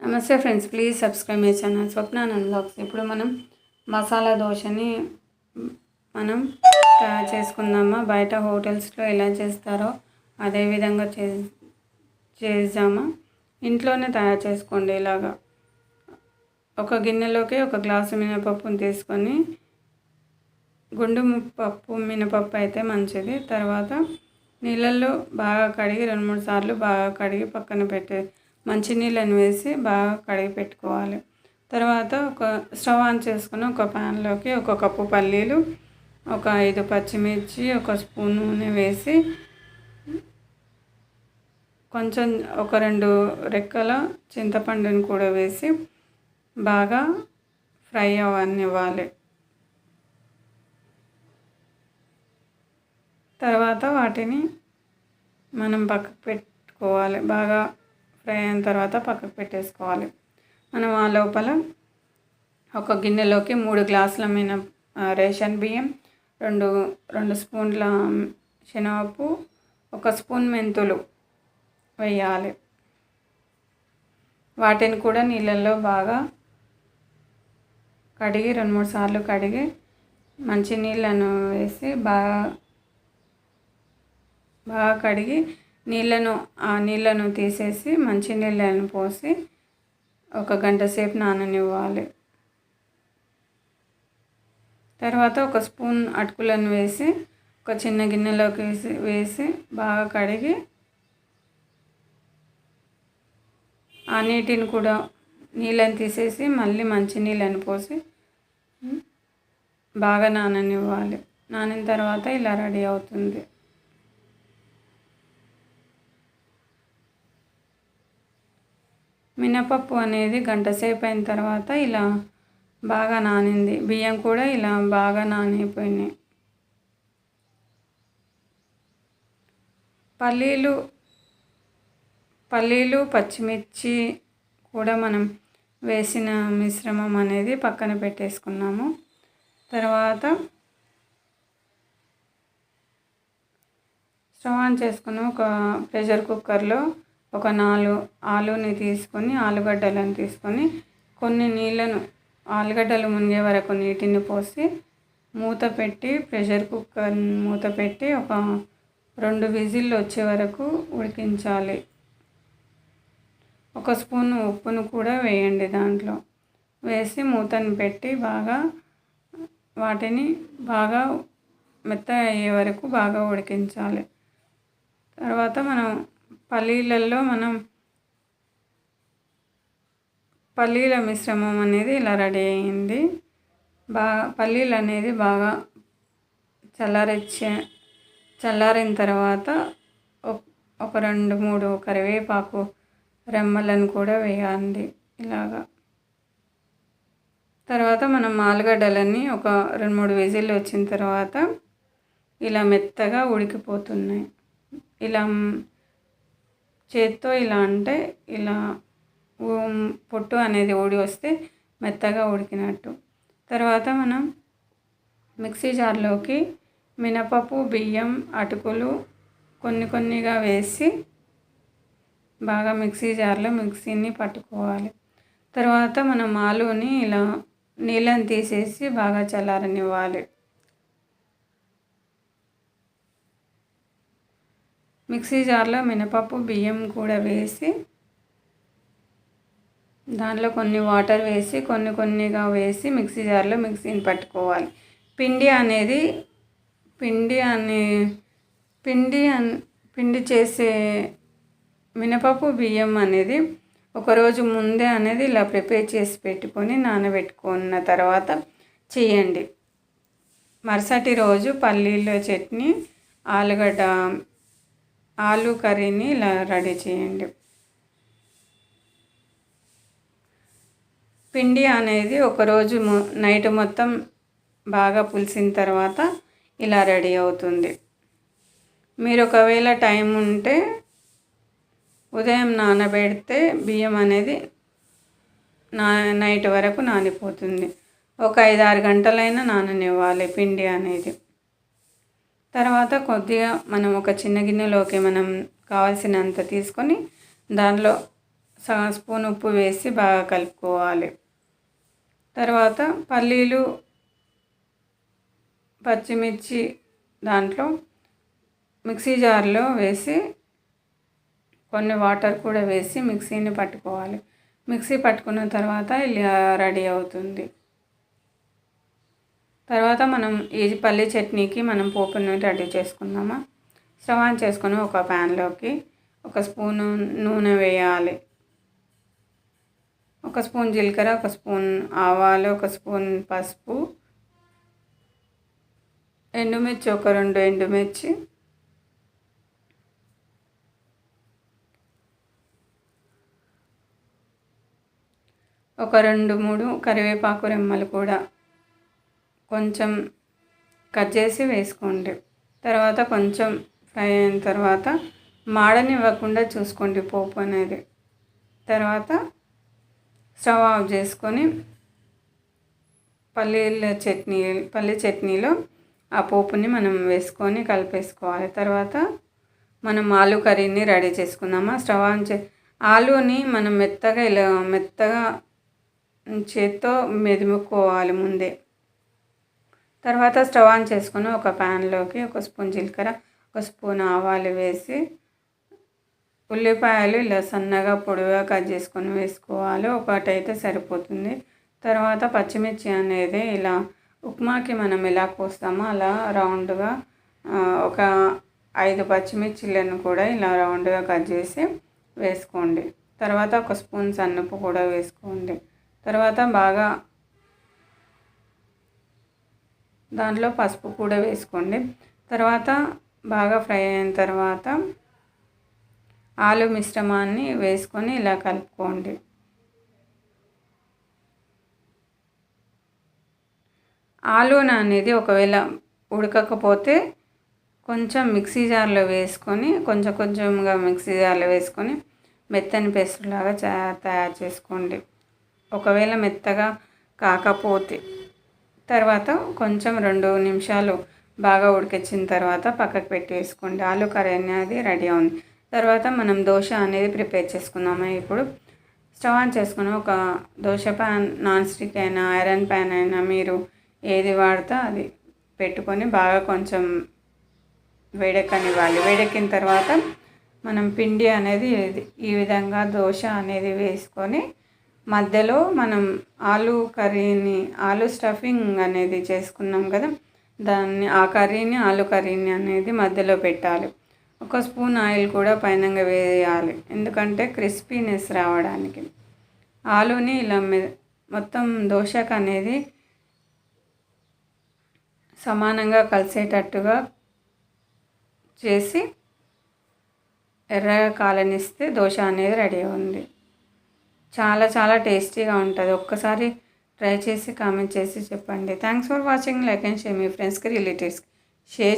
నమస్తే friends please subscribe my channel Swapnanand blogs. ఇప్పుడు మనం మసాలా దోశని మనం తయారు చేసుకుందామా? బయట హోటల్స్లో ఎలా చేస్తారో అదే విధంగా చే చేద్దామా? ఇంట్లోనే తయారు చేసుకోండి ఇలాగా. ఒక గిన్నెలోకి ఒక గ్లాసు మినపప్పుని తీసుకొని గుండు పప్పు మినపప్పు అయితే మంచిది. తర్వాత నీళ్ళల్లో బాగా కడిగి రెండు మూడు సార్లు బాగా కడిగి పక్కన పెట్టే మంచినీళ్ళని వేసి బాగా కడిగి పెట్టుకోవాలి. తర్వాత ఒక స్టవ్ ఆన్ చేసుకుని ఒక ప్యాన్లోకి ఒక కప్పు పల్లీలు ఒక ఐదు పచ్చిమిర్చి ఒక స్పూన్ నూనె వేసి కొంచెం ఒక రెండు రెక్కల చింతపండుని కూడా వేసి బాగా ఫ్రై అవ్వనివ్వాలి. తర్వాత వాటిని మనం పక్కకు పెట్టుకోవాలి. బాగా ఫ్రై అయిన తర్వాత పక్కకు పెట్టేసుకోవాలి. మనం ఆ లోపల ఒక గిన్నెలోకి మూడు గ్లాసుల మిన రేషన్ బియ్యం రెండు రెండు స్పూన్ల శనగపు ఒక స్పూన్ మెంతులు వేయాలి. వాటిని కూడా నీళ్ళల్లో బాగా కడిగి రెండు మూడు సార్లు కడిగి మంచి నీళ్ళను వేసి బాగా బాగా కడిగి నీళ్ళను ఆ నీళ్ళను తీసేసి మంచి నీళ్ళను పోసి ఒక గంట సేపు నాననివ్వాలి. తర్వాత ఒక స్పూన్ అటుకులను వేసి ఒక చిన్న గిన్నెలోకి వేసి వేసి బాగా కడిగి ఆ నీటిని కూడా నీళ్ళని తీసేసి మళ్ళీ మంచి నీళ్ళని పోసి బాగా నాననివ్వాలి. నానిన తర్వాత ఇలా రెడీ అవుతుంది. మినపప్పు అనేది గంట సేపు అయిన తర్వాత ఇలా బాగా నానింది. బియ్యం కూడా ఇలా బాగా నానిపోయినాయి పల్లీలు పల్లీలు పచ్చిమిర్చి కూడా మనం వేసిన మిశ్రమం అనేది పక్కన పెట్టేసుకున్నాము. తర్వాత స్టవ్ ఆన్ చేసుకుని ఒక ప్రెషర్ కుక్కర్లో ఒక నాలుగు ఆలుని తీసుకొని ఆలుగడ్డలను తీసుకొని కొన్ని నీళ్ళను ఆలుగడ్డలు మునిగే వరకు నీటిని పోసి మూత పెట్టి ప్రెషర్ కుక్కర్ మూత పెట్టి ఒక రెండు విజిల్లు వచ్చే వరకు ఉడికించాలి. ఒక స్పూన్ ఉప్పును కూడా వేయండి దాంట్లో. వేసి మూతను పెట్టి బాగా వాటిని బాగా మెత్త అయ్యే వరకు బాగా ఉడికించాలి. తర్వాత మనం పల్లీలలో మనం పల్లీల మిశ్రమం అనేది ఇలా రెడీ అయింది బాగా పల్లీలు అనేది బాగా చల్లారిచ్చే చల్లారిన తర్వాత ఒక రెండు మూడు కరివేపాకు రెమ్మలను కూడా వేయాలి ఇలాగా. తర్వాత మనం ఆలుగడ్డలన్నీ ఒక రెండు మూడు విజిల్లు వచ్చిన తర్వాత ఇలా మెత్తగా ఉడికిపోతున్నాయి. ఇలా చేత్తో ఇలా అంటే ఇలా పొట్టు అనేది ఊడి వస్తే మెత్తగా ఉడికినట్టు. తర్వాత మనం మిక్సీ జార్లోకి మినపప్పు బియ్యం అటుకులు కొన్ని కొన్నిగా వేసి బాగా మిక్సీ జార్లో మిక్సీని పట్టుకోవాలి. తర్వాత మనం ఆలుని ఇలా నీళ్ళని తీసేసి బాగా చల్లారనివ్వాలి. మిక్సీ జార్లో మినపప్పు బియ్యం కూడా వేసి దాంట్లో కొన్ని వాటర్ వేసి కొన్ని కొన్నిగా వేసి మిక్సీ జార్లో మిక్సీని పట్టుకోవాలి. పిండి అనేది పిండి అనే పిండి పిండి చేసే మినపప్పు బియ్యం అనేది ఒకరోజు ముందే అనేది ఇలా ప్రిపేర్ చేసి పెట్టుకొని నానబెట్టుకున్న తర్వాత చేయండి. మరుసటి రోజు పల్లీల చట్నీ ఆలుగడ్డ ఆలు కర్రీని ఇలా రెడీ చేయండి. పిండి అనేది ఒకరోజు నైట్ మొత్తం బాగా పులిసిన తర్వాత ఇలా రెడీ అవుతుంది. మీరు ఒకవేళ టైం ఉంటే ఉదయం నానబెడితే బియ్యం అనేది నా నైట్ వరకు నానిపోతుంది. ఒక ఐదు ఆరు గంటలైనా నాననివ్వాలి పిండి అనేది. తర్వాత కొద్దిగా మనం ఒక చిన్న గిన్నెలోకి మనం కావాల్సినంత తీసుకొని దానిలో సగం స్పూన్ ఉప్పు వేసి బాగా కలుపుకోవాలి. తర్వాత పల్లీలు పచ్చిమిర్చి దాంట్లో మిక్సీ జార్లో వేసి కొన్ని వాటర్ కూడా వేసి మిక్సీని పట్టుకోవాలి. మిక్సీ పట్టుకున్న తర్వాత ఇలా రెడీ అవుతుంది. తర్వాత మనం ఈ పల్లి చట్నీకి మనం పోపుని రెడీ చేసుకుందామా? స్టవ్ ఆన్ చేసుకొని ఒక ప్యాన్లోకి ఒక స్పూను నూనె వేయాలి. ఒక స్పూన్ జీలకర్ర ఒక స్పూన్ ఆవాలు ఒక స్పూన్ పసుపు ఎండుమిర్చి ఒక రెండు ఎండుమిర్చి ఒక రెండు మూడు కరివేపాకు రెమ్మలు కూడా కొంచెం కట్ చేసి వేసుకోండి. తర్వాత కొంచెం ఫ్రై అయిన తర్వాత మాడనివ్వకుండా చూసుకోండి పోపు అనేది. తర్వాత స్టవ్ ఆఫ్ చేసుకొని పల్లీల చట్నీ పల్లి చట్నీలో ఆ పోపుని మనం వేసుకొని కలిపేసుకోవాలి. తర్వాత మనం ఆలు కర్రీని రెడీ చేసుకుందామా? స్టవ్ ఆన్ చే ఆలుని మనం మెత్తగా ఇలా మెత్తగా చేత్తో మెదుముకోవాలి ముందే. తర్వాత స్టవ్ ఆన్ చేసుకుని ఒక ప్యాన్లోకి ఒక స్పూన్ జీలకర్ర ఒక స్పూన్ ఆవాలు వేసి ఉల్లిపాయలు ఇలా సన్నగా పొడిగా కట్ చేసుకొని వేసుకోవాలి. ఒకటైతే సరిపోతుంది. తర్వాత పచ్చిమిర్చి అనేది ఇలా ఉప్మాకి మనం ఎలా కోస్తామో అలా రౌండ్గా ఒక ఐదు పచ్చిమిర్చిలను కూడా ఇలా రౌండ్గా కట్ చేసి వేసుకోండి. తర్వాత ఒక స్పూన్ సన్నపు కూడా వేసుకోండి. తర్వాత బాగా దాంట్లో పసుపు కూడా వేసుకోండి. తర్వాత బాగా ఫ్రై అయిన తర్వాత ఆలు మిశ్రమాన్ని వేసుకొని ఇలా కలుపుకోండి. ఆలూన అనేది ఒకవేళ ఉడకకపోతే కొంచెం మిక్సీ జార్లో వేసుకొని కొంచెం కొంచెంగా మిక్సీ జార్లో వేసుకొని మెత్తని పేస్ట్ లాగా తయారు చేసుకోండి. ఒకవేళ మెత్తగా కాకపోతే తర్వాత కొంచెం రెండు నిమిషాలు బాగా ఉడికించిన తర్వాత పక్కకు పెట్టి వేసుకోండి ఆలు కర్రీ అనేది రెడీ అవుంది తర్వాత మనం దోశ అనేది ప్రిపేర్ చేసుకుందాము? ఇప్పుడు స్టవ్ ఆన్ చేసుకుని ఒక దోశ ప్యాన్ నాన్ స్టిక్ అయినా ఐరన్ ప్యాన్ అయినా మీరు ఏది వాడితే అది పెట్టుకొని బాగా కొంచెం వేడెక్కనివ్వాలి. వేడెక్కిన తర్వాత మనం పిండి అనేది ఈ విధంగా దోశ అనేది వేసుకొని మధ్యలో మనం ఆలు కర్రీని ఆలు స్టఫింగ్ అనేది చేసుకున్నాం కదా దాన్ని ఆ కర్రీని ఆలు కర్రీని అనేది మధ్యలో పెట్టాలి. ఒక స్పూన్ ఆయిల్ కూడా పైన వేయాలి. ఎందుకంటే క్రిస్పీనెస్ రావడానికి. ఆలుని ఇలా మొత్తం దోశకు అనేది సమానంగా కలిసేటట్టుగా చేసి ఎర్రగా కాలనిస్తే దోశ అనేది రెడీ ఉంది చాలా చాలా టేస్టీగా ఉంటుంది. ఒక్కసారి ట్రై చేసి కామెంట్ చేసి చెప్పండి. Thanks for watching like and share మీ ఫ్రెండ్స్కి రిలేటివ్స్కి షేర్